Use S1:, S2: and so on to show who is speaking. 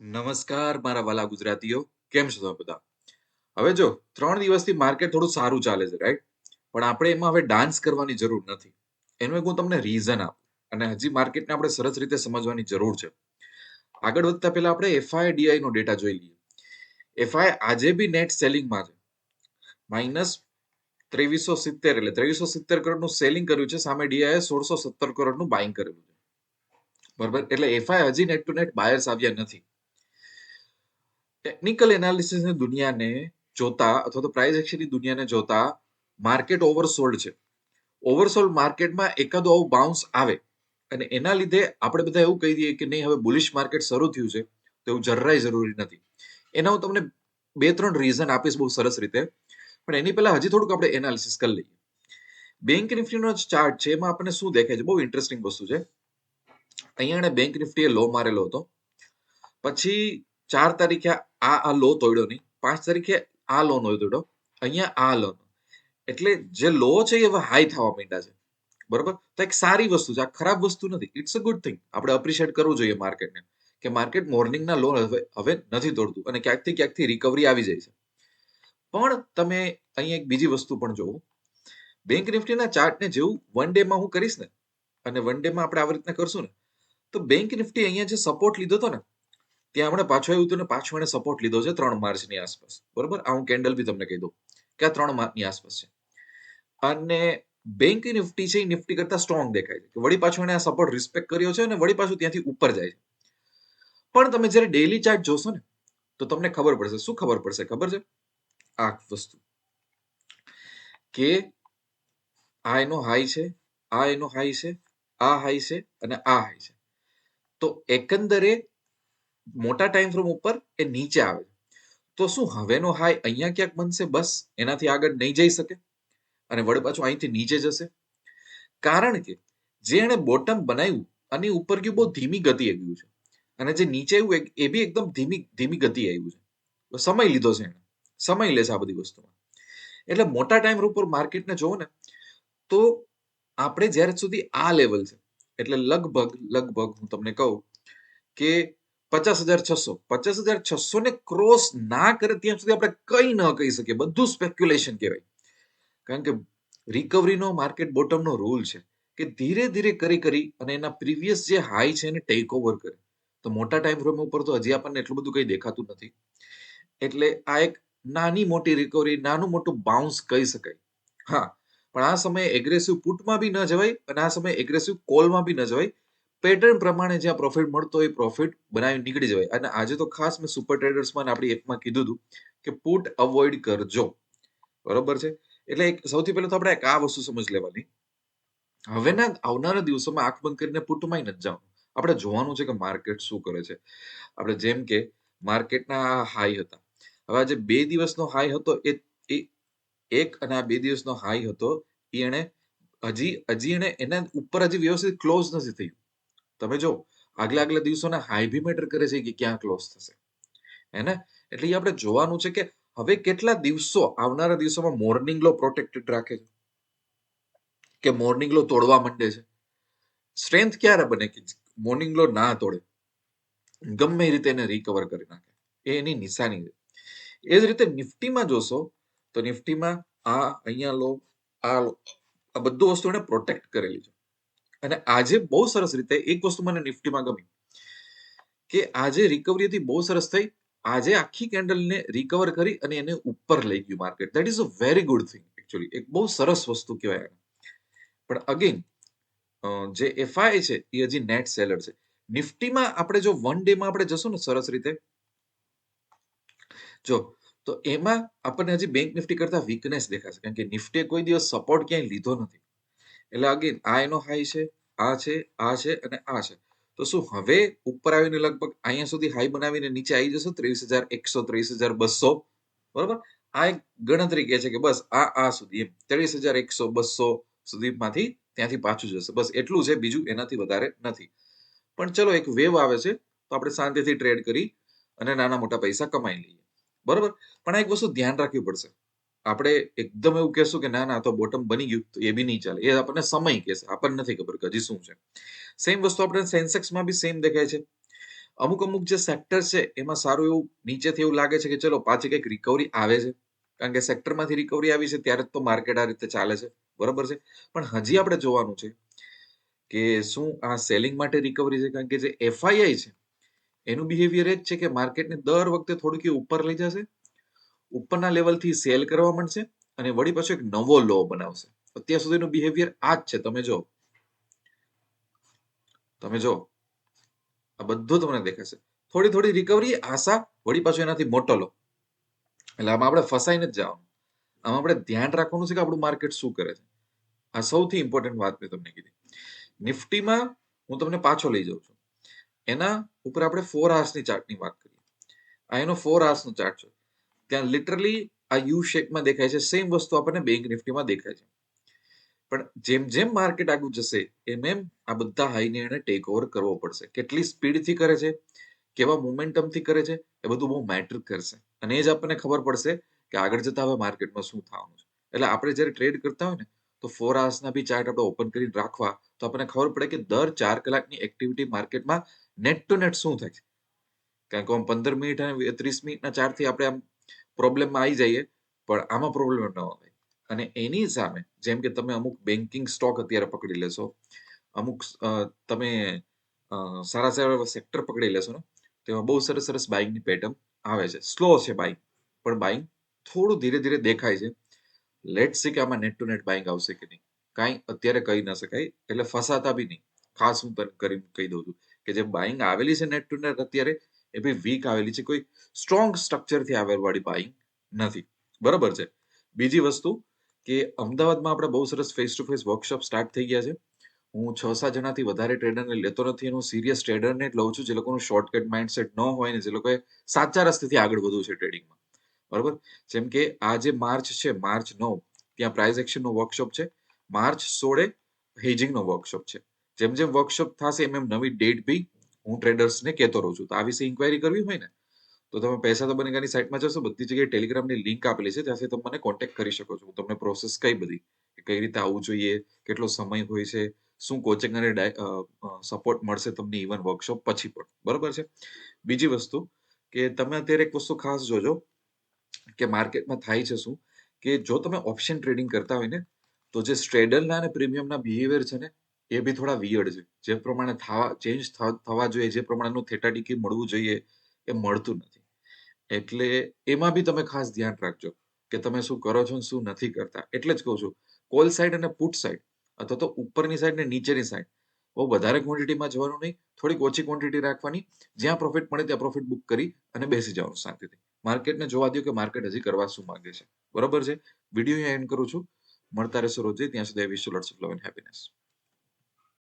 S1: નમસ્કાર મારા વાલા ગુજરાતીઓ, કેમ છો તમે બધા? હવે જો, ત્રણ દિવસથી માર્કેટ થોડું સારું ચાલે છે રાઈટ પણ આપણે એમાં હવે ડાન્સ કરવાની જરૂર નથી. એનું એક હું તમને રીઝન આપું, અને હજી માર્કેટને આપણે સરસ રીતે સમજવાની જરૂર છે. આગળ વધતા પહેલા આપણે એફઆઈડીઆઈ નો ડેટા જોઈ લઈએ. એફઆઈ આજે બી નેટ સેલિંગમાં છે. માઇનસ ત્રેવીસો સિત્તેર એટલે ત્રેવીસો સિત્તેર કરોડનું સેલિંગ કર્યું છે, સામે ડીઆઈએ સોળસો સત્તર કરોડનું બાઇંગ કરેલું છે. બરાબર? એટલે એફઆઈ હજી નેટ ટુ નેટ બાયર્સ આવ્યા નથી. ટેકનિકલ એનાલિસિસની દુનિયાને જોતા અથવા તો પ્રાઇસ એક્શનની દુનિયાને જોતા માર્કેટ ઓવરસોલ્ડ છે. ઓવરસોલ્ડ માર્કેટમાં એકાદો આવું બાઉન્સ આવે અને એના લીધે આપણે બધા એવું કહી દઈએ કે નહીં, હવે બુલિશ માર્કેટ શરૂ થયું છે તો એવું જરાય જરૂરી નથી. એના હું તમને બે ત્રણ રીઝન આપીશ બહુ સરસ રીતે. પણ એની પહેલા હજી થોડુંક આપણે એનાલિસિસ કરી લઈએ. બેંક નિફ્ટીનો ચાર્ટ છે એમાં આપણને શું દેખાય છે? બહુ ઇન્ટરેસ્ટિંગ વસ્તુ છે. અહીંયા એણે બેંક નિફ્ટીએ લો મારેલો હતો. પછી ચાર તારીખે આ આ લો તોડ્યો નહીં, પાંચ તારીખે આ લો નો તોડ્યો, અહીંયા આ લો એટલે જે લો છે એ હવે હાઈ થવા માંડ્યા છે. બરોબર? તો એક સારી વસ્તુ છે, આ ખરાબ વસ્તુ નથી. ઇટ્સ અ ગુડ થિંગ આપણે અપ્રિશિએટ કરવું જોઈએ માર્કેટને કે માર્કેટ મોર્નિંગના લો હવે હવે નથી તોડતું અને ક્યાંકથી ક્યાંકથી રિકવરી આવી જાય છે. પણ તમે અહીંયા એક બીજી વસ્તુ પણ જોવો. બેંક નિફ્ટીના ચાર્ટને જેવું વન ડેમાં હું કરીશ ને, અને વન ડેમાં આપણે આવી રીતના કરશું ને, તો બેંક નિફ્ટી અહીંયા જે સપોર્ટ લીધો હતો ને ત્યાં હમણાં પાછો આવ્યું હતું ને પાછું એને સપોર્ટ લીધો છે ત્રણ માર્ચની આસપાસ. બરોબર? આ હું કેન્ડલ બી તમને કહી દઉં કે આ ત્રણ માર્ચની આસપાસ છે. અને બેંક નિફ્ટી છે એ નિફ્ટી કરતા સ્ટ્રોંગ દેખાય છે. વળી પાછું એને આ સપોર્ટ રિસ્પેક્ટ કર્યો છે અને વળી પાછું ત્યાંથી ઉપર જાય છે. પણ તમે જ્યારે ડેલી ચાર્ટ જોશો ને, તો તમને ખબર પડશે. શું ખબર પડશે? ખબર છે? આ વસ્તુ. કે આ એનો હાઈ છે, આ એનો હાઈ છે, આ હાઈ છે અને આ હાઈ છે. તો એકંદરે મોટા ટાઈમ ફ્રેમ ઉપર એ નીચે આવે તો શું હવેનો હાઈ અહીંયા ક્યાંક બનશે? બસ, એનાથી આગળ નહીં જઈ શકે. અને વળી પાછું અહીંથી નીચે જશે. કારણ કે જે એણે બોટમ બનાવ્યું, અને ઉપર ગયું બહુ ધીમી ગતિ આવ્યું છે. અને જે નીચે આવ્યું, એ બી એકદમ ધીમી ધીમી ગતિ આવ્યું છે. સમય લીધો છે એને સમય લે છે આ બધી વસ્તુમાં. એટલે મોટા ટાઈમ ઉપર માર્કેટને જોવો ને, તો આપણે જ્યારે સુધી આ લેવલ છે, એટલે લગભગ લગભગ હું તમને કહું કે પચાસ હજાર છસો. પચાસ હજાર છસો ને ક્રોસ ના કરે ત્યાં સુધી આપણે કઈ ન કહી શકીએ. બધું સ્પેક્યુલેશન કહેવાય. કારણ કે રિકવરીનો માર્કેટ બોટમનો રૂલ છે કે ધીરે ધીરે કરી કરી અને એના પ્રીવિયસ જે હાઈ છે એને ટેક ઓવર કરે. તો મોટા ટાઈમ ફ્રેમ ઉપર તો હજી આપણને એટલું બધું કંઈ દેખાતું નથી. એટલે આ એક નાની મોટી રિકવરી નાનું મોટું બાઉન્સ કહી શકાય. હા, પણ આ સમયે એગ્રેસિવ પુટમાં બી ન જવાય અને આ સમયે એગ્રેસિવ કોલમાં બી ન જવાય. પેટર્ન પ્રમાણે જ્યાં પ્રોફિટ મળતો હોય પ્રોફિટ બનાવી નીકળી જવાય. અને આજે તો ખાસ મેં સુપર ટ્રેડર્સમાં આપણી એપમાં કીધું હતું કે પુટ અવોઇડ કરજો. બરોબર છે? એટલે એક સૌથી પહેલા તો આપણે એક આ વસ્તુ સમજ લેવાની. હવેના આવનારા દિવસોમાં આંખ બંધ કરીને પુટમાં નથી જવાનું. આપણે જોવાનું છે કે માર્કેટ શું કરે છે. આપણે જેમ કે માર્કેટના હાઈ હતા. હવે આજે બે દિવસનો હાઈ હતો એ એક અને આ બે દિવસનો હાઈ હતો એ એણે હજી હજી એને, એના ઉપર હજી વ્યવસ્થિત ક્લોઝ નથી થયું. તમે જો આગલા આગલા દિવસોના હાઈ બી મેટર કરે છે કે ક્યાં ક્લોઝ થશે? હે ને? એટલે એ આપણે જોવાનું છે કે હવે કેટલા દિવસો આવનારા દિવસોમાં મોર્નિંગ લો પ્રોટેક્ટેડ રાખે છે? કે મોર્નિંગ લો તોડવા માંડે છે? સ્ટ્રેન્થ ક્યારે બને કે મોર્નિંગ લો ના તોડે? ગમે રીતે એને રિકવર કરી નાખે. એ એની નિશાની છે. એ જ રીતે નિફ્ટીમાં જોશો, તો નિફ્ટીમાં આ અહીંયા લો, આ લો, આ બધું વસ્તુ એને પ્રોટેક્ટ કરેલી છે. અને આજે બહુ સરસ રીતે એક વસ્તુ મને નિફ્ટીમાં ગમી કે આજે રિકવરી હતી, બહુ સરસ થઈ. આજે આખી કેન્ડલને રિકવર કરી અને એને ઉપર લઈ ગયું market that is a very good thing actually એક બહુ સરસ વસ્તુ કહેવાય પણ અગેન જે એફઆઈ છે, એ હજી નેટ સેલર છે. નિફ્ટીમાં આપણે જો વન ડેમાં આપણે જશું ને સરસ રીતે, જો, તો એમાં આપણને હજી બેંક નિફ્ટી કરતા વીકનેસ દેખાશે. કારણ કે નિફ્ટીએ કોઈ દિવસ સપોર્ટ ક્યાંય લીધો નથી. એટલે અગેન આ એનો હાઈ છે, આ છે આ છે અને આ છે. તો શું, હવે ઉપર આવીને લગભગ અહીંયા સુધી હાઈ બનાવીને નીચે આવી જશે ત્રેવીસ હજાર એકસો ત્રેવીસ હજાર બસો. બરોબર? આ એક ગણતરી કહે છે કે બસ આ આ સુધી એમ. ત્રેવીસ હજાર એકસો બસો સુધીમાંથી ત્યાંથી પાછું જશે. બસ એટલું છે, બીજું એનાથી વધારે નથી. પણ ચલો, એક વેવ આવે છે, તો આપણે શાંતિથી ટ્રેડ કરી અને નાના મોટા પૈસા કમાઈ લઈએ. બરોબર? પણ આ એક વસ્તુ ધ્યાન રાખવી પડશે. આપણે એકદમ એવું કહેશું કે ના ના તો બોટમ બની ગયું, તો એ બી નહીં ચાલે. એ આપણને સમય કહેશે આપણને નથી ખબર કે હજી શું છે. સેમ વસ્તુ આપણે સેન્સેક્સમાં બી સેમ દેખાય છે. અમુક અમુક જે સેક્ટર છે, એમાં સારું એવું નીચેથી એવું લાગે છે કે ચલો, પાછી કંઈક રિકવરી આવે છે. કારણ કે સેક્ટરમાંથી રિકવરી આવી છે, ત્યારે જ તો માર્કેટ આ રીતે ચાલે છે. બરોબર છે? પણ હજી આપણે જોવાનું છે કે શું આ સેલિંગ માટે રિકવરી છે? કારણ કે જે એફઆઈઆઈ છે, એનું બિહેવિયર એ જ છે કે માર્કેટને દર વખતે થોડુંક ઉપર લઈ જશે ઉપરના લેવલથી સેલ કરવા માંડશે અને વળી પાછો એક નવો લો બનાવશે. અત્યાર સુધીનું બિહેવિયર આ જ છે. તમે જો તમે જો આ બધું તમને દેખાશે. થોડી થોડી રિકવરી આશા, વળી પાછો એનાથી મોટો લો એટલે આમાં આપણે ફસાઈને જ જવાનું. આમાં આપણે ધ્યાન રાખવાનું છે કે આપણું માર્કેટ શું કરે છે. આ સૌથી ઇમ્પોર્ટન્ટ વાત મેં તમને કીધી. નિફ્ટીમાં હું તમને પાછો લઈ જાઉં છું. એના ઉપર આપણે ફોરની ચાર્ટની વાત કરીએ. આ એનો ફોર નો ચાર્ટ છે. ત્યાં લિટરલી આ યુ શેપમાં દેખાય છે. સેમ વસ્તુ આપણને બેંક નિફ્ટીમાં દેખાય છે. પણ જેમ જેમ માર્કેટ આગળ જશે, એમ એમ આ બધા હાઈને એને ટેક ઓવર કરવો પડશે. કેટલી સ્પીડથી કરે છે, કેવા મોમેન્ટમથી કરે છે, એ બધું બહુ મેટર કરશે. અને એ જ આપણને ખબર પડશે કે આગળ જતા હવે માર્કેટમાં શું થવાનું છે. એટલે આપણે જ્યારે ટ્રેડ કરતા હોય ને, તો ફોર આવર્સના બી ચાર્ટ આપણે ઓપન કરીને રાખવા, તો આપણને ખબર પડે કે દર ચાર કલાકની એક્ટિવિટી માર્કેટમાં નેટ ટુ નેટ શું થાય છે. કારણ કે આમ પંદર મિનિટ અને ત્રીસ મિનિટના ચાર્ટથી આપણે આમ પ્રોબ્લેમમાં આવી જઈએ, પણ આમાં પ્રોબ્લેમ ન આવે. અને એની સામે, જેમ કે તમે અમુક બેન્કિંગ સ્ટોક અત્યારે પકડી લેશો, અમુક તમે સારા સારા સેક્ટર પકડી લેશો ને તેમાં બહુ સરસ સરસ બાઇંગની પેટર્ન આવે છે. સ્લો છે બાઇંગ પણ બાઇંગ થોડું ધીરે ધીરે દેખાય છે. લેટ સી કે આમાં નેટ ટુ નેટ બાઇંગ આવશે કે નહીં. કાંઈ અત્યારે કહી ન શકાય, એટલે ફસાતા બી નહીં. ખાસ હું કરી, કહી દઉં છું કે જે બાઇંગ આવેલી છે નેટ ટુ નેટ અત્યારે એ બી વીક આવેલી છે. કોઈ સ્ટ્રોંગ સ્ટ્રક્ચરથી આવેલવાળી બાઇંગ નથી. બરાબર છે? બીજી વસ્તુ કે અમદાવાદમાં આપણે બહુ સરસ face to face workshop start થઈ ગયા છે. હું છ સાત જણાથી વધારે ટ્રેડરને લેતો નથી. હું સિરિયસ ટ્રેડરને જ લઉં છું. જે લોકોનું શોર્ટકટ માઇન્ડસેટ ન હોય ને, જે લોકોએ સાચા રસ્તેથી આગળ વધવું છે ટ્રેડિંગમાં બરાબર? જેમ કે આ જે માર્ચ છે, માર્ચ નવ, ત્યાં પ્રાઇઝ એક્શનનો વર્કશોપ છે. માર્ચ સોળે હેજિંગનો વર્કશોપ છે. જેમ જેમ વર્કશોપ થશે, એમ એમ નવી ડેટ બી હું ટ્રેડર્સને કહેતો રહું છું. તો આ વિશે ઇન્કવાયરી કરવી હોય ને, તો તમે પૈસા તો બનેગાની સાઇટમાં જશો, બધી જગ્યાએ ટેલિગ્રામની લિંક આપેલી છે, ત્યાંથી તમે મને કોન્ટેક્ટ કરી શકો છો. તમને પ્રોસેસ કઈ બધી કઈ રીતે આવવું જોઈએ, કેટલો સમય હોય છે, શું કોચિંગ અને સપોર્ટ મળશે તમને ઇવન વર્કશોપ પછી પણ. બરોબર છે? બીજી વસ્તુ, કે તમે અત્યારે એક વસ્તુ ખાસ જોજો, કે માર્કેટમાં થાય છે શું, કે જો તમે ઓપ્શન ટ્રેડિંગ કરતા હોય ને, તો જે સ્ટ્રેડલના અને પ્રીમિયમના બિહેવિયર છે ને એ બી થોડા વિયર્ડ છે. જે પ્રમાણે થવા ચેન્જ થવા જોઈએ, જે પ્રમાણેનું થેટા ટીકી મળવું જોઈએ, એ મળતું નથી. એટલે એમાં બી તમે ખાસ ધ્યાન રાખજો કે તમે શું કરો છો શું નથી કરતા. એટલે જ કહું છું કોલ સાઈડ અને પુટ સાઈડ અથવા તો ઉપરની સાઈડ ને નીચેની સાઈડ બહુ વધારે ક્વોન્ટિટીમાં જવાનું નહીં, થોડીક ઓછી ક્વોન્ટિટી રાખવાની. જ્યાં પ્રોફિટ મળે ત્યાં પ્રોફિટ બુક કરી અને બેસી જવાનું શાંતિથી. માર્કેટને જોવા દો કે માર્કેટ હજી કરવા શું માંગે છે. બરોબર છે? વીડિયો એન્ડ કરું છું. મળતા રહેશો રોજે. ત્યાં સુધી wish lots of love and happiness